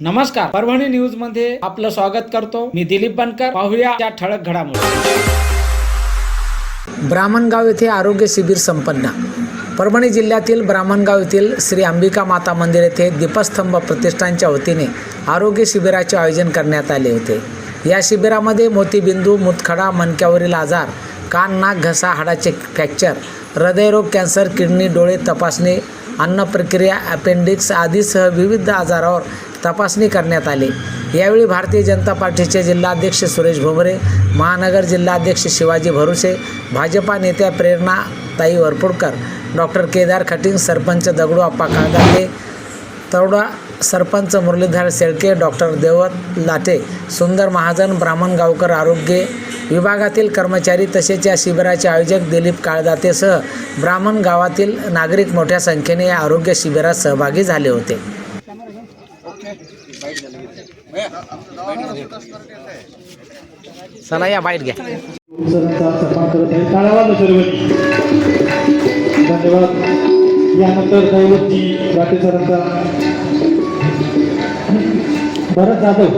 नमस्कार. परभणी न्यूजमध्ये आपलं स्वागत करतो. मी दिलीप बनकर. पाहूया त्या ठळक घडामोडी. ब्राह्मणगाव येथे आरोग्य शिबिर संपन्न. परभणी जिल्ह्यातील ब्राह्मणगाव येथील श्री अंबिका माता मंदिर येथे दीपस्तंभ प्रतिष्ठानच्या वतीने आरोग्य शिबिराचे आयोजन करण्यात आले होते. या शिबिरामध्ये मोतीबिंदू मुतखडा मणक्यावरील आजार कान नाक घसा हाडाचे फ्रॅक्चर हृदयरोग कॅन्सर किडनी डोळे तपासणी अन्न प्रक्रिया अपेंडिक्स आदीसह विविध आजारावर तपासणी करण्यात आली. यावेळी भारतीय जनता पार्टीचे जिल्हाध्यक्ष सुरेश भोमरे महानगर जिल्हाध्यक्ष शिवाजी भरुसे भाजपा नेत्या प्रेरणा ताई वरपुडकर डॉक्टर केदार खटिंग सरपंच दगडू आप्पा काळगाते तरोडा सरपंच मुरलीधर शेळके डॉक्टर देवत लाटे सुंदर महाजन ब्राह्मण गावकर आरोग्य विभागातील कर्मचारी तसेच या शिबिराचे आयोजक दिलीप काळदातेसह ब्राह्मण गावातील नागरिक मोठ्या संख्येने या आरोग्य शिबिरात सहभागी झाले होते. चला या बाईट घ्या. धन्यवाद. यानंतर दैवतजी राठे सरांचा भरत जाधव.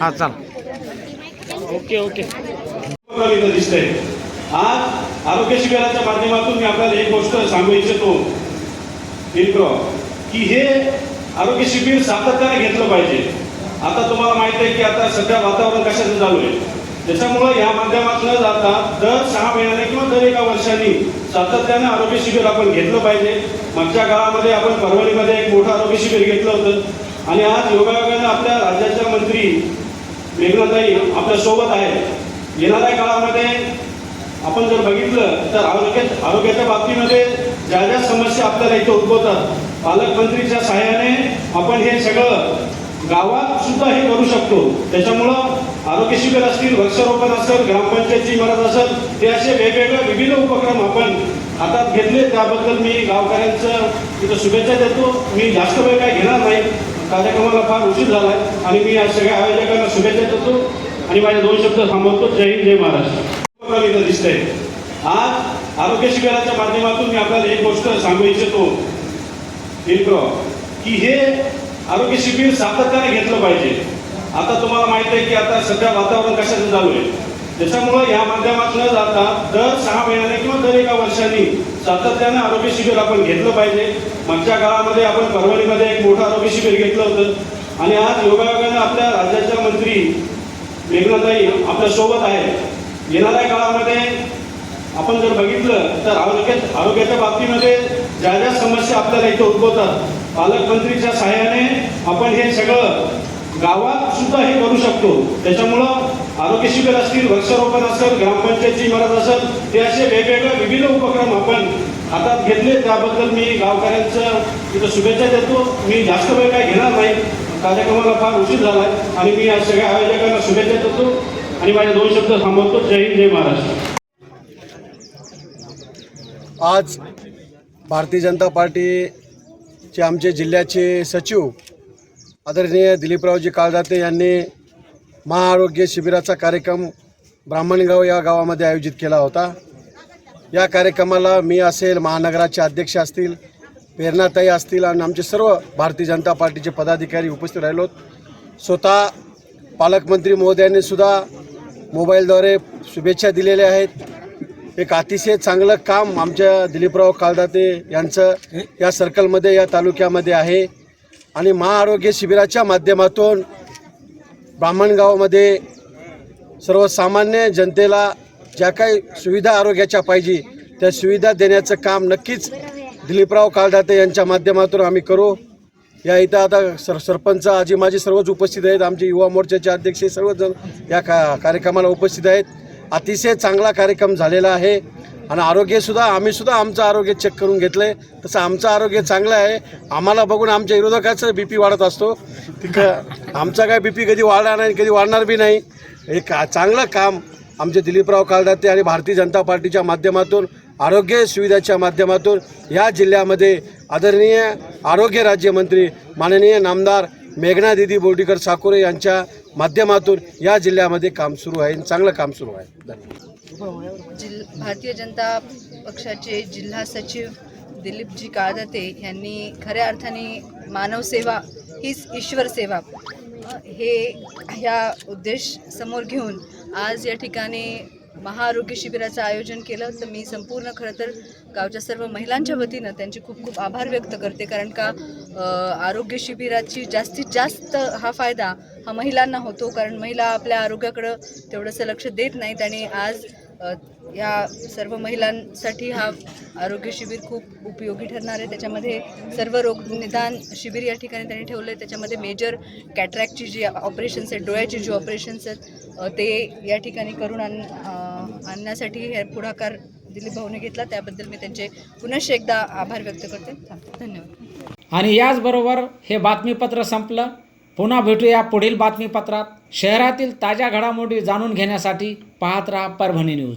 हा चल. इथं दिसतंय. आज आरोग्य शिबिराच्या माध्यमातून मी आपल्याला एक गोष्ट सांगू इच्छितो. की हे आरोग्य शिबिर सातत्याने घेतलं पाहिजे. आता तुम्हाला माहीत आहे की आता सध्या वातावरण कशाचं चालू आहे? त्याच्यामुळं या माध्यमात न जाता दर सहा महिन्याने किंवा दर एका वर्षांनी सातत्याने आरोग्य शिबिर आपण घेतलं पाहिजे. मागच्या काळामध्ये आपण परभणीमध्ये एक मोठं आरोग्य शिबिर घेतलं होतं. आणि आज योगायोगानं आपल्या राज्याच्या मंत्री मेघनाताई आपल्यासोबत आहे येणाऱ्या काळामध्ये आपण जर बघितलं तर आरोग्य आरोग्याच्या बाबतीमध्ये ज्या ज्या समस्या आपल्याला इथे उद्भवतात पालकमंत्रीच्या सहाय्याने आपण हे सगळं गावात सुद्धा हे करू शकतो. त्याच्यामुळं आरोग्य शिबिर असतील वृक्षारोपण असेल ग्रामपंचायतची इमारत असेल हे असे वेगवेगळे विविध उपक्रम आपण हातात घेतले. त्याबद्दल मी गावकऱ्यांचं तिथं शुभेच्छा देतो. मी जास्त वेळ काय घेणार नाही. कार्यक्रमाला फार उशीर झाला आहे आणि मी या सगळ्या आयोजकांना शुभेच्छा देतो. आणि माझे दोन शब्द थांबवतो. जय हिंद जय महाराष्ट्र. इथं दिसतंय. आज आरोग्य शिबिराच्या माध्यमातून मी आपल्याला एक गोष्ट सांगू इच्छितो. मित्र की हे आरोग्य शिबिर सातत्याने घेतलं पाहिजे. आता तुम्हाला माहीत आहे की आता सध्या वातावरण कशाचं चालू आहे? त्याच्यामुळे या माध्यमातून न जाता दर सहा महिन्याने किंवा दर एका वर्षांनी सातत्याने आरोग्य शिबिर आपण घेतलं पाहिजे. मागच्या काळामध्ये आपण परभणीमध्ये एक मोठं आरोग्य शिबिर घेतलं होतं. आणि आज योगायोगानं आपल्या राज्याच्या मंत्री मेघनाताई आपल्यासोबत आहे येणाऱ्या काळामध्ये आपण जर बघितलं तर आरोग्य आरोग्याच्या बाबतीमध्ये ज्या ज्या समस्या आपल्याला इथे उद्भवतात पालकमंत्रीच्या सहाय्याने आपण हे सगळं गावात सुद्धा हे करू शकतो. त्याच्यामुळं आरोग्य शिबिर असतील वृक्षारोपण असेल ग्रामपंचायतची इमारत असेल हे असे वेगवेगळे विविध उपक्रम आपण हातात घेतले. त्याबद्दल मी गावकऱ्यांचं तिथं शुभेच्छा देतो. मी जास्त वेळ काय घेणार नाही. कार्यक्रमाला फार उशीर झाला आहे आणि मी या सगळ्या आयोजकांना शुभेच्छा देतो आणि माझे दोन शब्द थांबवतो. जय हिंद जय महाराष्ट्र. आज भारतीय जनता पार्टीचे आमचे जिल्ह्याचे सचिव आदरणीय दिलीपरावजी काळदाते यांनी महाआरोग्य शिबिराचा कार्यक्रम ब्राह्मणगाव या गावामध्ये आयोजित केला होता. या कार्यक्रमाला मी असेल महानगराचे अध्यक्ष असतील प्रेरणाताई असतील आणि आमचे सर्व भारतीय जनता पार्टीचे पदाधिकारी उपस्थित राहिलो स्वतः पालकमंत्री महोदयांनी सुद्धा मोबाईलद्वारे शुभेच्छा दिलेल्या आहेत. एक अतिशय चांगलं काम आमच्या दिलीपराव काळदाते यांचं या सर्कलमध्ये या तालुक्यामध्ये आहे. आणि महाआरोग्य शिबिराच्या माध्यमातून ब्राह्मणगावामध्ये सर्वसामान्य जनतेला ज्या काही सुविधा आरोग्याच्या पाहिजे त्या सुविधा देण्याचं काम नक्कीच दिलीपराव काळदाते यांच्या माध्यमातून आम्ही करू. या इथं आता सर सरपंच आजी माझी सर्वच उपस्थित आहेत. आमचे युवा मोर्चाचे अध्यक्ष सर्वजण या का कार्यक्रमाला उपस्थित आहेत. अतिशय चांगला कार्यक्रम झालेला आहे. आणि आरोग्यसुद्धा आम्हीसुद्धा आमचं आरोग्य चेक करून घेतलं आहे तसं आमचं आरोग्य चांगलं आहे. आम्हाला बघून आमच्या विरोधकाचं बी पी वाढत असतो. तिथं आमचा काय बी पी कधी वाढणार नाही कधी वाढणार बी नाही. हे का चांगलं काम आमचे दिलीपराव कालदाते आणि भारतीय जनता पार्टीच्या माध्यमातून आरोग्य सुविधाच्या माध्यमातून या जिल्ह्यामध्ये आदरणीय आरोग्य राज्यमंत्री माननीय नामदार मेघना दिदी बोर्डीकर साकोरे यांच्या माध्यमातून या जिल्ह्यामध्ये काम सुरू आहे. चांगलं काम सुरू आहे. धन्यवाद. जिल भारतीय जनता पक्षाचे जिल्हा सचिव दिलीपजी काळदाते यांनी खऱ्या अर्थाने मानवसेवा हीच ईश्वर सेवा. हे ह्या उद्देश समोर घेऊन आज या ठिकाणी महाआरोग्य शिबिराचं आयोजन केलं तर मी संपूर्ण खरं तर गावच्या सर्व महिलांच्या वतीनं त्यांचे खूप खूप आभार व्यक्त करते. कारण का आरोग्य शिबिराची जास्तीत जास्त हा फायदा हा महिलांना होतो. कारण महिला आपल्या आरोग्याकडं तेवढंसं लक्ष देत नाहीत आणि आज या सर्व महिलांसाठी हा आरोग्य शिबिर खूप उपयोगी ठरणार आहे. त्याच्यामध्ये सर्व रोग निदान शिबिर या ठिकाणी त्यांनी ठेवलं आहे त्याच्यामध्ये मेजर कॅटरॅक्टची जी ऑपरेशन्स आहेत डोळ्याची जी ऑपरेशन्स आहेत ते या ठिकाणी करून आण आणण्यासाठी हे पुढाकार दिलीप भाऊने घेतला. त्याबद्दल मी त्यांचे पुनश एकदा आभार व्यक्त करते. धन्यवाद. आणि याचबरोबर हे बातमीपत्र संपलं. पुन्हा भेटूया पुढील बातमीपत्रात. शहरातील ताज्या घडामोडी जाणून घेण्यासाठी पाहत राहा परभणी न्यूज.